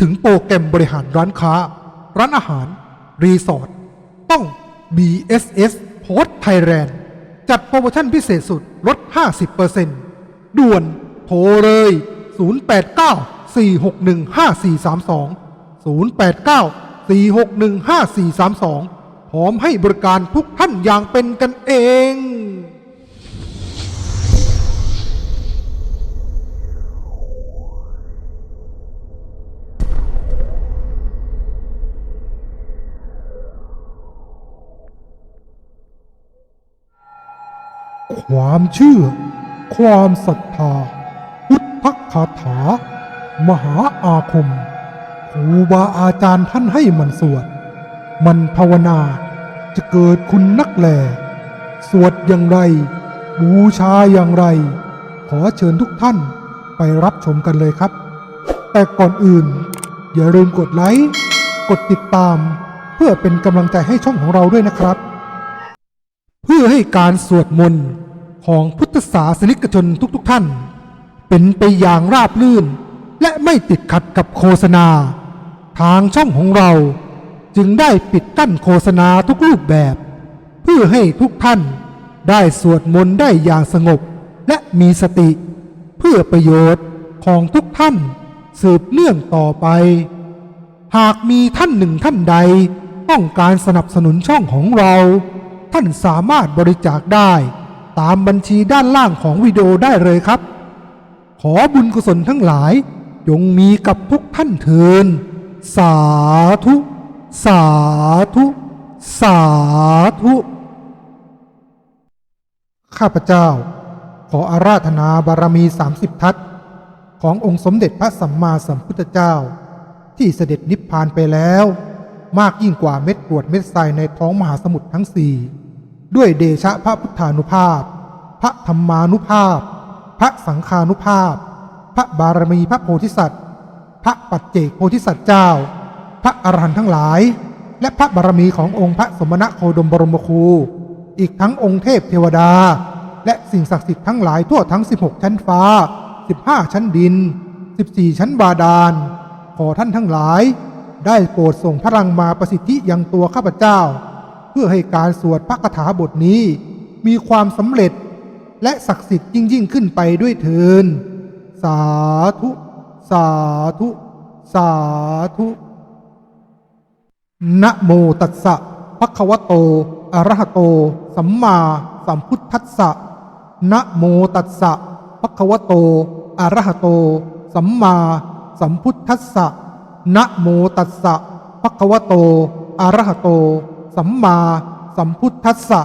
ถึงโปรแกรมบริหารร้านค้า ร้านอาหาร รีสอร์ทต้อง BSS Post Thailand จัดโปรโมชั่นพิเศษสุดลด 50%ด่วนโทรเลย 089 461 5432 089 461 5432 พร้อมให้บริการทุกท่านอย่างเป็นกันเอง ความเชื่อ ความศรัทธา พุทธคาถา มหาอาคมครูบาอาจารย์ท่านให้มันสวด มันภาวนาจะเกิดคุณนักแล สวดอย่างไร บูชาอย่างไร ขอเชิญทุกท่านไปรับชมกันเลยครับ แต่ก่อนอื่น อย่าลืมกดไลค์ กดติดตาม เพื่อเป็นกำลังใจให้ช่องของเราด้วยนะครับ เพื่อให้การสวดมนต์ ของพุทธศาสนิกชนทุกๆทท่าน เป็นไปอย่างราบรื่น และไม่ติดขัดกับโฆษณา ทางช่องของเราจึงได้ปิดกั้นโฆษณาทุกรูปแบบ เพื่อให้ทุกท่านได้สวดมนต์ได้อย่างสงบและมีสติ เพื่อประโยชน์ของทุกท่านสืบเนื่องต่อไป หากมีท่านหนึ่งท่านใด ต้องการสนับสนุนช่องของเรา ท่านสามารถบริจาคได้ ตามบัญชีด้านล่างของวิดีโอได้เลยครับ ขอบุญกุศลทั้งหลายจงมีกับทุกท่านเทิน สาธุ สาธุ สาธุ ข้าพเจ้า ขออาราธนาบารมี 30 ทัศขององค์สมเด็จพระสัมมาสัมพุทธเจ้า ที่เสด็จนิพพานไปแล้ว มากยิ่งกว่าเม็ดกรวดเม็ดทรายในท้องมหาสมุทรทั้งสี่ ด้วยเดชะพระพุทธานุภาพ พระธรรมานุภาพ พระสังฆานุภาพ พระบารมีพระโพธิสัตว์ พระปัจเจกโพธิสัตว์เจ้า พระอรหันต์ทั้งหลาย และพระบารมีขององค์พระสมณะโคดมบรมครู อีกทั้งองค์เทพเทวดา และสิ่งศักดิ์สิทธิ์ทั้งหลายทั่วทั้ง 16 ชั้นฟ้า 15 ชั้นดิน 14 ชั้นบาดาล ขอท่านทั้งหลาย ได้โปรดส่งพลังมาประสิทธิยังตัวข้าพเจ้า พื่อให้การสวดพระคาถาบทนี้ มีความสำเร็จและศักดิ์สิทธิ์ยิ่งยิ่งขึ้นไปด้วยเทินสาธุ สาธุ สาธุนะโมตัสสะภะคะวะโต อะระหะโต สัมมาสัมพุทธัสสะนะโมตัสสะภะคะวะโต อะระหะโต สัมมาสัมพุทธัสสะนะโมตัสสะภะคะวะโต อะระหะโต สัมมาสัมพุทธัสสะ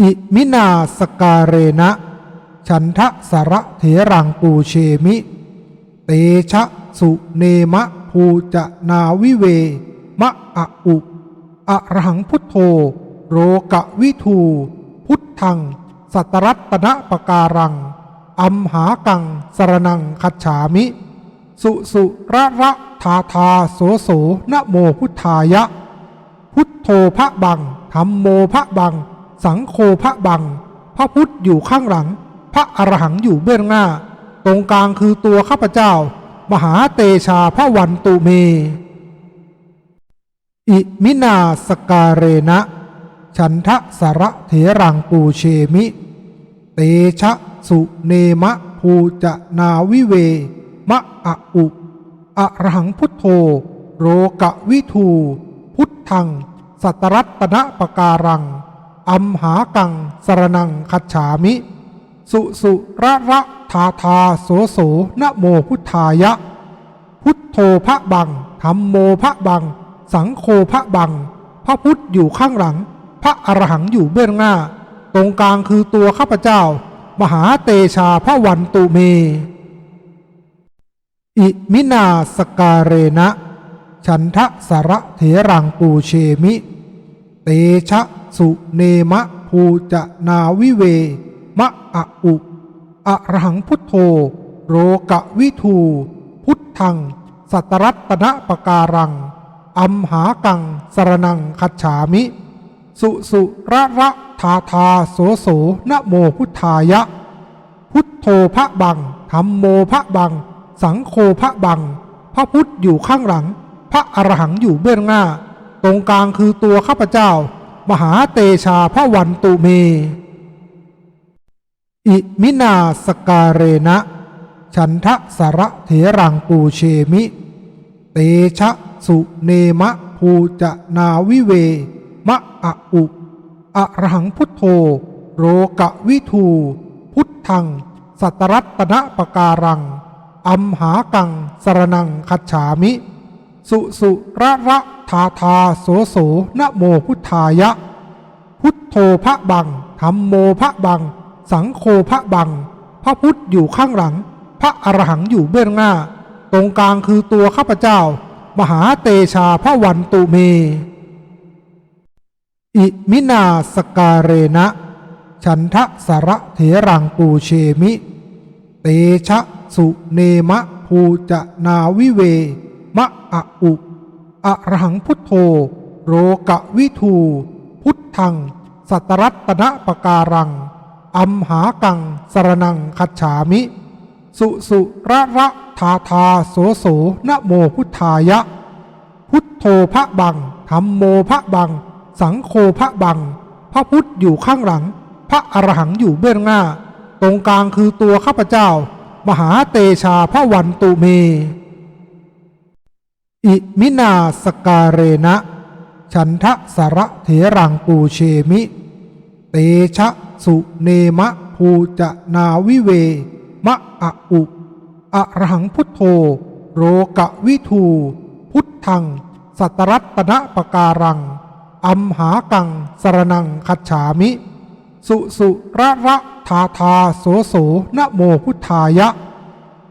อิมินาสการเรนะ ฉันทะสระเถรังปูเชมิ เตชะสุเนมะภูจะนาวิเว มะอะอุอะระหังพุทโธ โรกะวิทู พุทธัง สัตรัตตนะปการัง อัมหากังสรนังคัจฉามิ สุสุระระทาทาโสโสนะโมพุทธายะ พุทโธพระบังธรรมโมพระบัง สังโฆพระบัง พระพุทธอยู่ข้างหลัง พระอรหังอยู่เบื้องหน้า ตรงกลางคือตัวข้าพเจ้า มหาเตชาพระวันตุเม อิมินาสการเรนะ ฉันทะสระเถรังปูเชมิ เตชะสุเนมะภูจะนาวิเว มะอะอุอะระหังพุทโธ โรกะวิทู พุทธัง สัตรัตตนะปการัง อัมหากังสรนังคัจฉามิ สุสุระระทาทาโสโสนะโมพุทธายะ พุทโธพระบังธรรมโมพระบัง สังโฆพระบัง พระพุทธอยู่ข้างหลัง พระอรหังอยู่เบื้องหน้า ตรงกลางคือตัวข้าพเจ้า มหาเตชาพระวันตุเม อิมินาสการเรนะ ฉันทะสระเถรังปูเชมิ เตชะสุเนมะภูจะนาวิเว มะอะอุอะระหังพุทโธ โรกะวิทู พุทธัง สัตรัตตนะปการัง อัมหากังสรนังคัจฉามิ สุสุระระทาทาโสโสนะโมพุทธายะ พุทโธพระบังธรรมโมพระบัง สังโฆพระบัง พระพุทธอยู่ข้างหลัง พระอรหังอยู่เบื้องหน้า ตรงกลางคือตัวข้าพเจ้า มหาเตชาพระวันตุเม อิมินาสการเรนะฉันทะสระเถรังปูเชมิ เตชะสุเนมะภูจะนาวิเว มะอะอุอะระหังพุทโธ โรกะวิทู พุทธัง สัตตรัตนะปการัง อัมหากังสรนังคัจฉามิ สุสุระระ ทาทาโสโสนะโมพุทธายะ พุทโธพระบังธรรมโมพระบัง สังโฆพระบัง พระพุทธอยู่ข้างหลัง พระอรหังอยู่เบื้องหน้า ตรงกลางคือตัวข้าพเจ้า มหาเตชาพระวันตุเม อิมินาสการเรนะฉันทะสระเถรังปูเชมิ เตชะสุเนมะภูจะนาวิเว มะอะอุ อรหังพุทโธ โรกะวิทู พุทธัง สัตรัตนะปการัง อัมหากังสรนังคัจฉามิ สุสุระระทาทาโสโสนะโมพุทธายะ พุทโธพระบังธรรมโมพระบัง สังโฆพระบัง พระพุทธอยู่ข้างหลัง พระอรหังอยู่เบื้องหน้า ตรงกลางคือตัวข้าพเจ้า มหาเตชาพระวันตุเม อิมินาสกาเรนะฉันทะสระเถรังปูเชมิ เตชะสุเนมะภูจะนาวิเว มะอะอุอะระหังพุทโธ โรกะวิทู พุทธัง สัตตรัตนะปการัง อัมหากังสรนังคัจฉามิ สุสุระระทาทาโสโสนะโมพุทธายะ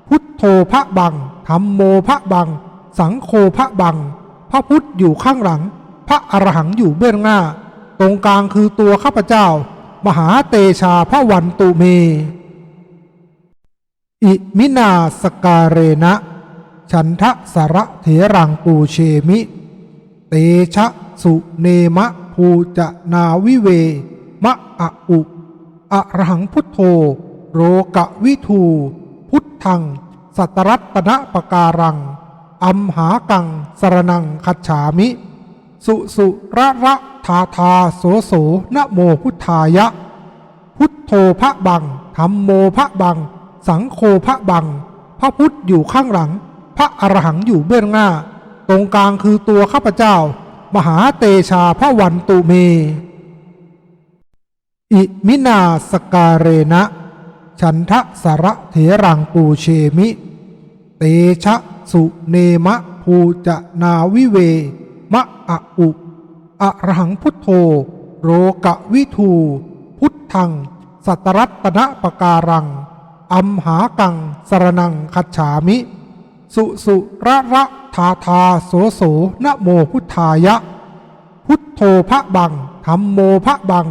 พุทโธพระบังธรรมโมพระบัง สังโฆพระบัง พระพุทธอยู่ข้างหลัง พระอรหังอยู่เบื้องหน้า ตรงกลางคือตัวข้าพเจ้า มหาเตชาพระวันตุเม อิมินาสการเรนะฉันทะสระเถรังปูเชมิ เตชะสุเนมะภูจะนาวิเว มะอะอุอะระหังพุทโธ โรกะวิทู พุทธัง สัตตรัตนะปการัง อัมหากังสรนังคัจฉามิ สุสุระระทาทาโสโสนะโมพุทธายะ พุทโธพระบังธรรมโมพระบัง สังโฆพระบัง พระพุทธอยู่ข้างหลัง พระอรหังอยู่เบื้องหน้า ตรงกลางคือตัวข้าพเจ้า มหาเตชาพระวันตุเม อิมินาสการเรนะ ฉันทะสระเถรังปูเชมิ เตชะ สุเนมะภูจะนาวิเว มะอะอุอะระหังพุทโธ โรกะวิทู พุทธัง สัตรัตนะปการัง อัมหากังสรนังคัจฉามิ สุสุระระทาทาโสโสนะโมพุทธายะ พุทโธพระบังธรรมโมพระบัง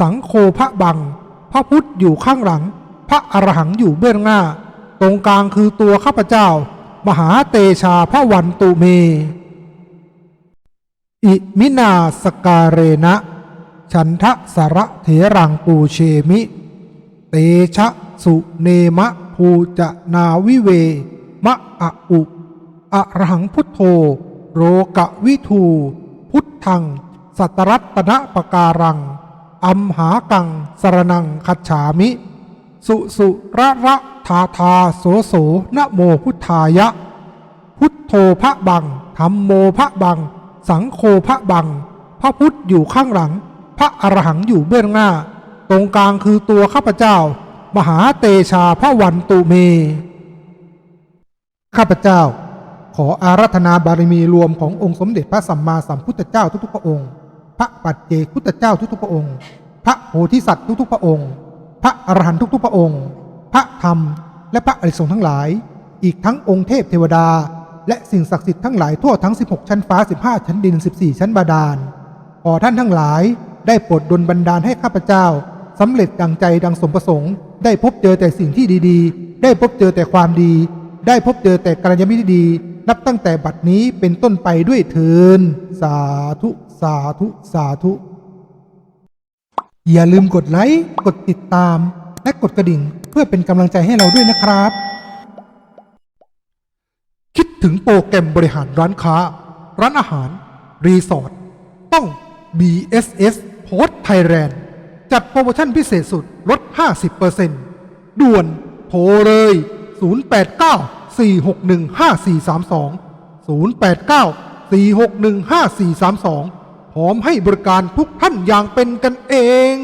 สังโฆพระบัง พระพุทธอยู่ข้างหลัง พระอรหังอยู่เบื้องหน้า ตรงกลางคือตัวข้าพเจ้า มหาเตชาพระวันตุเม อิมินาสการเรนะฉันทะสระเถรังปูเชมิ เตชะสุเนมะภูจะนาวิเว มะอะอุอะระหังพุทโธ โรกะวิทู พุทธัง สัตรัตนะปการัง อัมหากังสรนังคัจฉามิ สุสุระระทาทาโสโสนะโมพุทธายะ พุทโธพระบังธรรมโมพระบัง สังโฆพระบัง พระพุทธอยู่ข้างหลัง พระอรหังอยู่เบื้องหน้า ตรงกลางคือตัวข้าพเจ้า มหาเตชาพระวันตุเม ข้าพเจ้า ขออารัธนาบารมีรวมขององค์สมเด็จพระสัมมาสัมพุทธเจ้าทุกๆพระองค์ พระปัจเจกพุทธเจ้าทุกๆพระองค์ พระโพธิสัตว์ทุกๆพระองค์ พระอรหันต์ทุกๆพระองค์ พระธรรม และพระอริยสงฆ์ทั้งหลาย อีกทั้งองค์เทพเทวดา และสิ่งศักดิ์สิทธิ์ทั้งหลายทั่วทั้ง 16 ชั้นฟ้า 15 ชั้นดิน 14 ชั้นบาดาล ขอท่านทั้งหลายได้โปรดดลบันดาลให้ข้าพเจ้าสำเร็จดังใจดังสมประสงค์ ได้พบเจอแต่สิ่งที่ดีๆ ได้พบเจอแต่ความดี ได้พบเจอแต่กัลยาณมิตรที่ดี นับตั้งแต่บัดนี้เป็นต้นไปด้วยเทินสาธุ สาธุ สาธุ อย่าลืมกดไลค์ กดติดตาม และกดกระดิ่งเพื่อเป็นกำลังใจให้เราด้วยนะครับ คิดถึงโปรแกรมบริหารร้านค้า ร้านอาหาร รีสอร์ทต้อง BSS Post Thailand จัดโปรโมชั่นพิเศษสุดลด 50%ด่วนโทรเลย 089 461 5432 089 461 5432 พร้อมให้บริการทุกท่านอย่างเป็นกันเอง